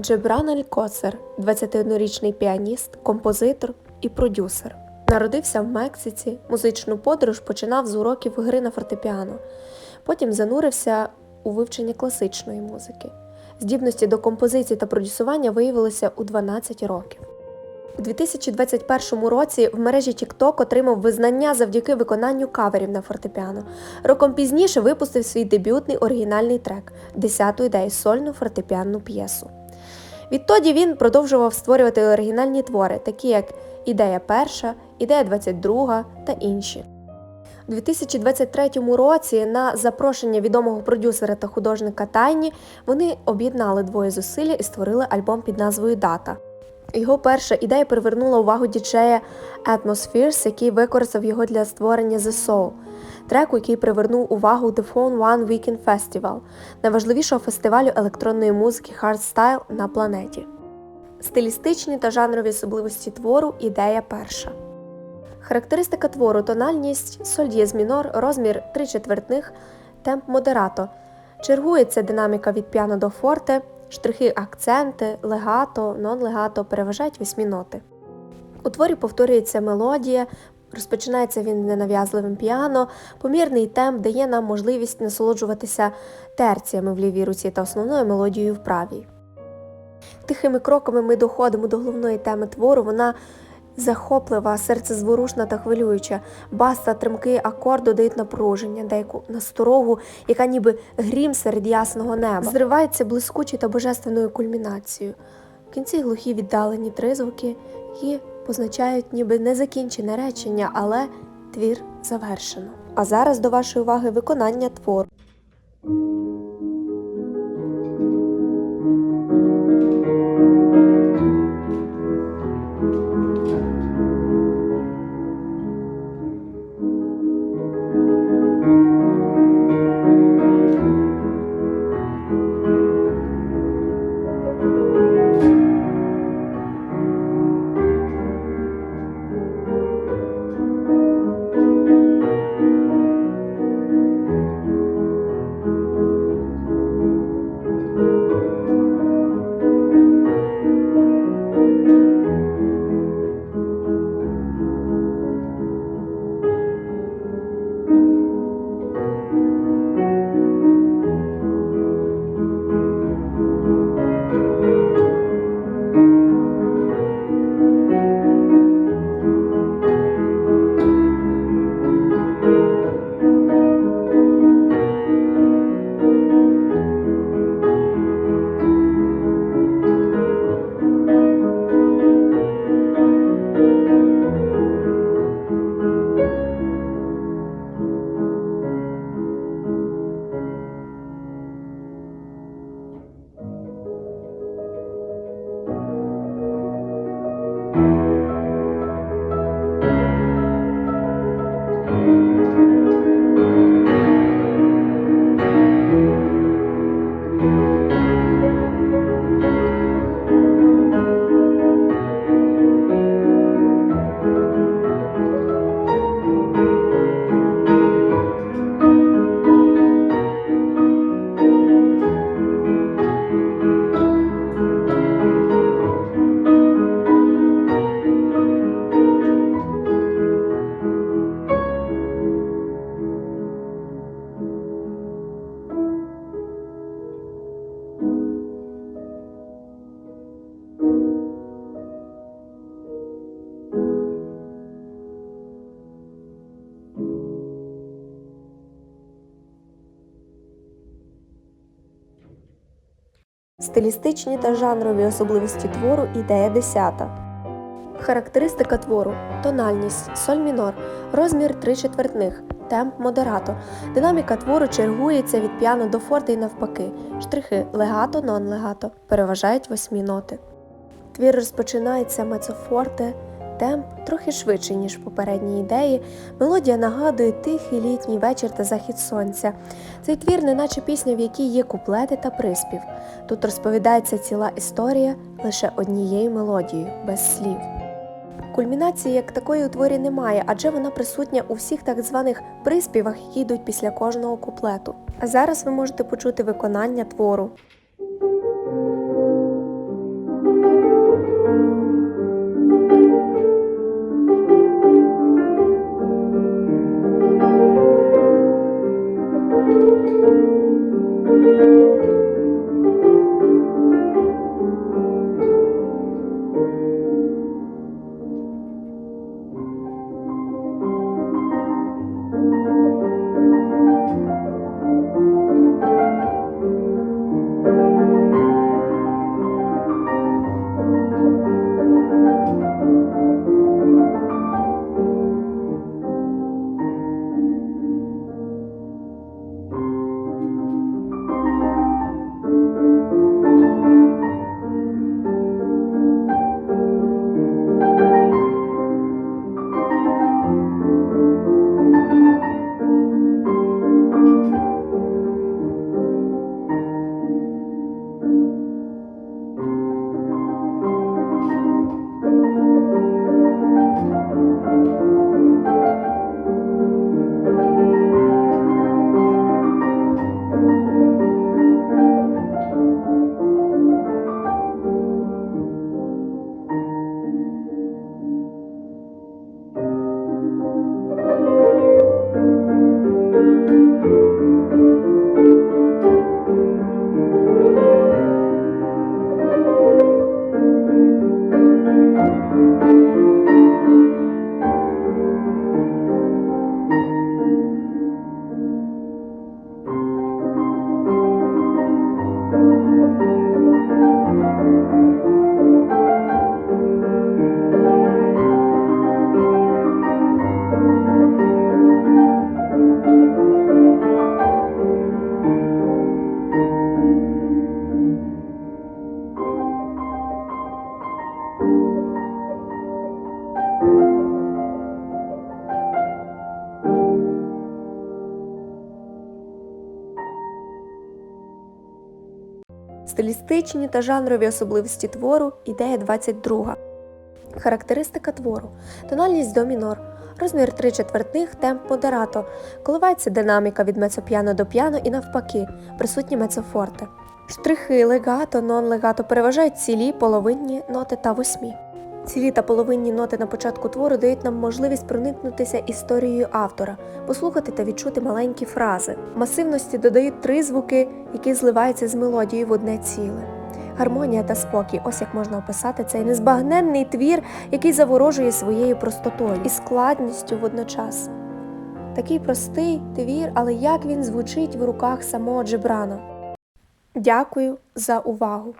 Джебран Аль-Коцер, 21-річний піаніст, композитор і продюсер. Народився в Мексиці, музичну подорож починав з уроків гри на фортепіано. Потім занурився у вивчення класичної музики. Здібності до композиції та продюсування виявилися у 12 років. У 2021 році в мережі TikTok отримав визнання завдяки виконанню каверів на фортепіано. Роком пізніше випустив свій дебютний оригінальний трек «Десяту ідею сольну фортепіанну п'єсу. Відтоді він продовжував створювати оригінальні твори, такі як Ідея перша, Ідея 22 та інші. У 2023 році на запрошення відомого продюсера та художника Тайні вони об'єднали двоє зусилля і створили альбом під назвою Дата. Його перша ідея привернула увагу діджея Atmospheres, який використав його для створення The Soul, треку, який привернув увагу The Phone One Weekend Festival, найважливішого фестивалю електронної музики Hardstyle на планеті. Стилістичні та жанрові особливості твору ідея перша. Характеристика твору тональність, соль дієз мінор, розмір 3 четвертних, темп модерато. Чергується динаміка від піано до форте, штрихи акценти, легато, нон-легато переважають восьмі ноти. У творі повторюється мелодія, розпочинається він ненав'язливим піано, помірний темп дає нам можливість насолоджуватися терціями в лівій руці та основною мелодією в правій. Тихими кроками ми доходимо до головної теми твору. Вона захоплива, серцезворушна та хвилююча. Бас та тримки акорд додають напруження, деяку насторогу, яка ніби грім серед ясного неба. Зривається блискучою та божественною кульмінацією. В кінці глухі віддалені тризвуки, які позначають ніби незакінчене речення, але твір завершено. А зараз до вашої уваги виконання твору. Стилістичні та жанрові особливості твору ідея 10. Характеристика твору тональність соль мінор, розмір 3 четвертних, темп модерато. Динаміка твору чергується від піано до форте і навпаки. Штрихи легато, нон-легато переважають восьмі ноти. Твір розпочинається мецофорте, темп трохи швидший, ніж в попередній ідеї. Мелодія нагадує тихий літній вечір та захід сонця. Цей твір, неначе пісня, в якій є куплети та приспів. Тут розповідається ціла історія лише однією мелодією, без слів. Кульмінації як такої у творі немає, адже вона присутня у всіх так званих приспівах, які йдуть після кожного куплету. А зараз ви можете почути виконання твору. Música Стилістичні та жанрові особливості твору ідея 22. Характеристика твору. Тональність до мінор. Розмір 3 четвертних, темп модерато. Коливається динаміка від мецопіано до піано і навпаки, присутні мецофорти. Штрихи, легато, нон-легато переважають цілі, половинні ноти та восьмі. Цілі та половинні ноти на початку твору дають нам можливість проникнутися історією автора, послухати та відчути маленькі фрази. Масивності додають три звуки, які зливаються з мелодією в одне ціле. Гармонія та спокій ось як можна описати цей незбагненний твір, який заворожує своєю простотою і складністю водночас. Такий простий твір, але як він звучить в руках самого Джебрана. Дякую за увагу!